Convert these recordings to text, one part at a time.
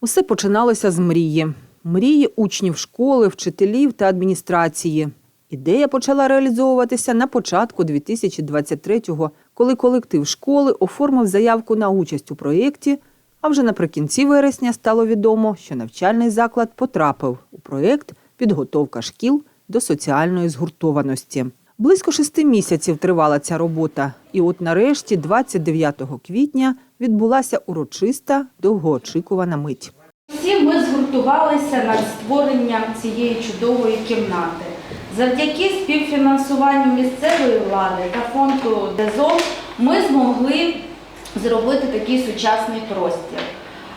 Усе починалося з мрії. Мрії учнів школи, вчителів та адміністрації. Ідея почала реалізовуватися на початку 2023-го, коли колектив школи оформив заявку на участь у проєкті, а вже наприкінці вересня стало відомо, що навчальний заклад потрапив у проєкт Підготовка шкіл до соціальної згуртованості. Близько шести місяців тривала ця робота, і от нарешті, 29 квітня, відбулася урочиста довгоочікувана мить. Всі ми згуртувалися над створенням цієї чудової кімнати. Завдяки співфінансуванню місцевої влади та фонду ДЕЗО ми змогли зробити такий сучасний простір.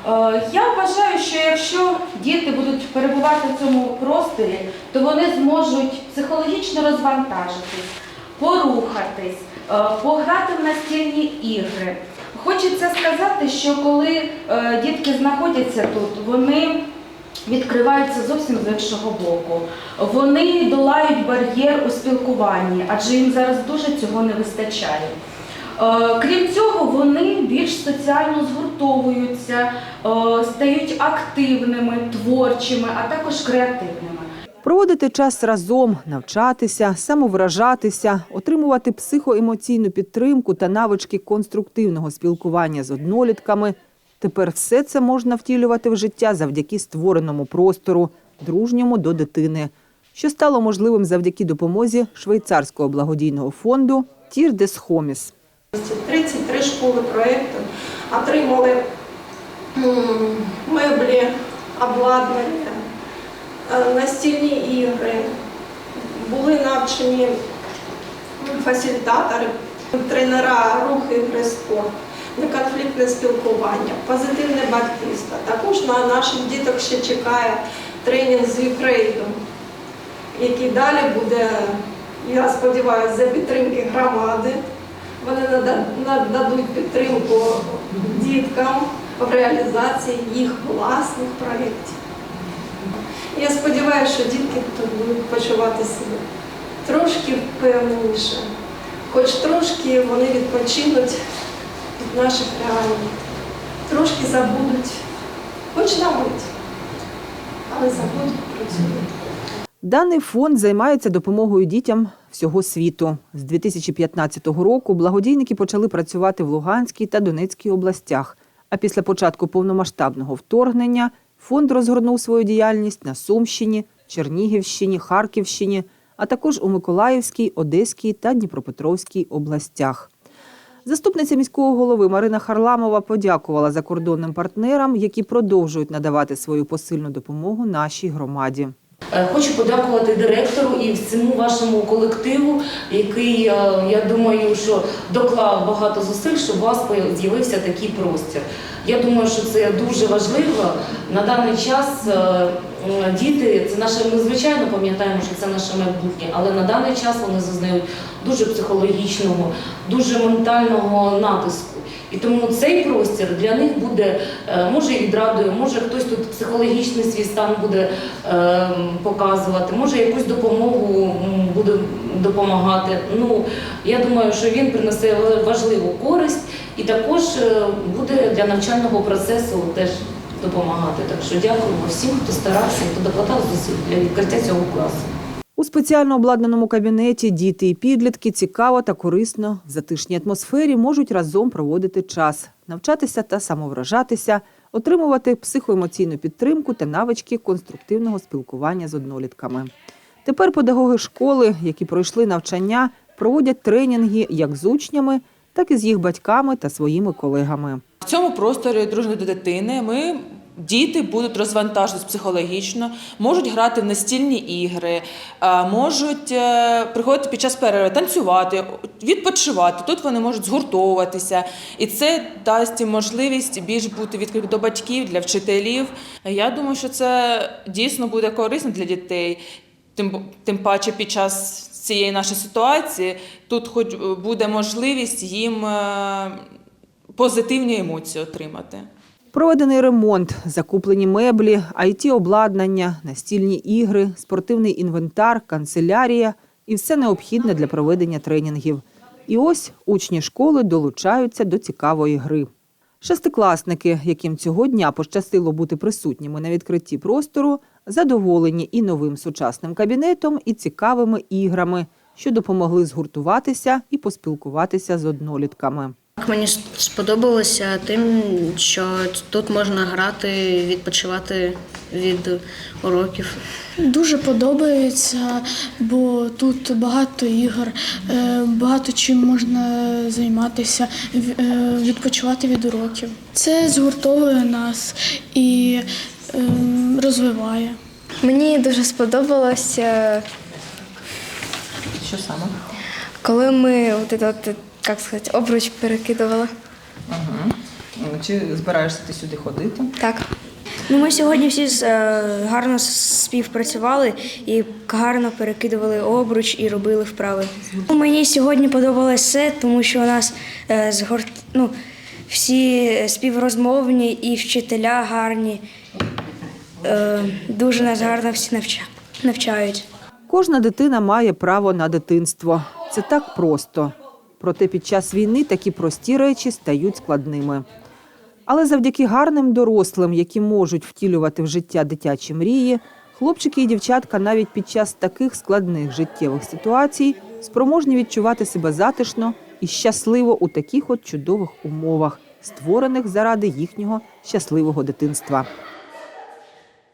Е, Я вважаю, що якщо діти будуть перебувати в цьому просторі, то вони зможуть психологічно розвантажитись, порухатись, е, пограти в настільні ігри. Хочеться сказати, що коли е, дітки знаходяться тут, вони відкриваються зовсім з іншого боку. Вони долають бар'єр у спілкуванні, адже їм зараз дуже цього не вистачає. Е, Крім цього, вони більш соціально згуртовуються, е, стають активними, творчими, а також креативними. Проводити час разом, навчатися, самовиражатися, отримувати психоемоційну підтримку та навички конструктивного спілкування з однолітками. Тепер все це можна втілювати в життя завдяки створеному простору, дружньому до дитини, що стало можливим завдяки допомозі швейцарського благодійного фонду Тір дес Хоміс. 33 школи проєкту отримали меблі, обладнання, настільні ігри, були навчені фасилітатори, тренера рухи ігри спорт, неконфліктне спілкування, позитивне батьківство. Також на наших діток ще чекає тренінг з Юкрейду, який далі буде, я сподіваюся, за підтримки громади. Вони нададуть підтримку діткам в реалізації їх власних проєктів. Я сподіваюся, що дітки тут будуть почувати себе трошки впевненіше, хоч трошки вони відпочинуть від наших реалій, трошки забудуть, хоч на мить, але забудуть про цю. Даний фонд займається допомогою дітям всього світу. З 2015 року благодійники почали працювати в Луганській та Донецькій областях. А після початку повномасштабного вторгнення фонд розгорнув свою діяльність на Сумщині, Чернігівщині, Харківщині, а також у Миколаївській, Одеській та Дніпропетровській областях. Заступниця міського голови Марина Харламова подякувала закордонним партнерам, які продовжують надавати свою посильну допомогу нашій громаді. Е, Хочу подякувати директору і всьому вашому колективу, який, е, я думаю, що доклав багато зусиль, щоб у вас з'явився такий простір. Я думаю, що це дуже важливо. На даний час е, діти, це наше, ми звичайно пам'ятаємо, що це наше майбутнє, але на даний час вони зазнають дуже психологічного, дуже ментального натиску. І тому цей простір для них буде, е, може і може хтось тут психологічний свій стан буде е, показувати, може якусь допомогу буде допомагати. Ну, я думаю, що він принесе важливу користь і також е, буде для навчального процесу теж допомагати. Так що дякуємо всім, хто старався, хто докладав зусиль для відкриття цього класу. У спеціально обладнаному кабінеті діти і підлітки цікаво та корисно в затишній атмосфері можуть разом проводити час, навчатися та самовражатися, отримувати психоемоційну підтримку та навички конструктивного спілкування з однолітками. Тепер педагоги школи, які пройшли навчання, проводять тренінги як з учнями, так і з їх батьками та своїми колегами. В цьому просторі дружно до дитини ми. Діти будуть розвантажитись психологічно, можуть грати в настільні ігри, можуть е, приходити під час перерви танцювати, відпочивати. Тут вони можуть згуртовуватися, і це дасть можливість більш бути відкритим до батьків, для вчителів. Я думаю, що це дійсно буде корисно для дітей. Тим, тим паче під час цієї нашої ситуації тут хоч буде можливість їм е, позитивні емоції отримати. Проведений ремонт, закуплені меблі, it обладнання, настільні ігри, спортивний інвентар, канцелярія і все необхідне для проведення тренінгів. І ось учні школи долучаються до цікавої гри. Шестикласники, яким цього дня пощастило бути присутніми на відкритті простору, задоволені і новим сучасним кабінетом, і цікавими іграми, що допомогли згуртуватися і поспілкуватися з однолітками. Мені сподобалося тим, що тут можна грати, відпочивати від уроків. Дуже подобається, бо тут багато ігор, е, багато чим можна займатися, е, відпочивати від уроків. Це згуртовує нас і е, розвиває. Мені дуже сподобалося, Що саме? коли ми от, от, як сказати, обруч перекидували. Угу. Чи збираєшся ти сюди ходити? Так. Ну, ми сьогодні всі е, гарно співпрацювали і гарно перекидували обруч і робили вправи. Ну, Мені сьогодні подобалось все, тому що у нас е, згорт... ну, всі співрозмовні і вчителя гарні. Е, дуже нас гарно всі навча... навчають. Кожна дитина має право на дитинство. Це так просто. Проте під час війни такі прості речі стають складними. Але завдяки гарним дорослим, які можуть втілювати в життя дитячі мрії, хлопчики і дівчатка навіть під час таких складних життєвих ситуацій спроможні відчувати себе затишно і щасливо у таких от чудових умовах, створених заради їхнього щасливого дитинства.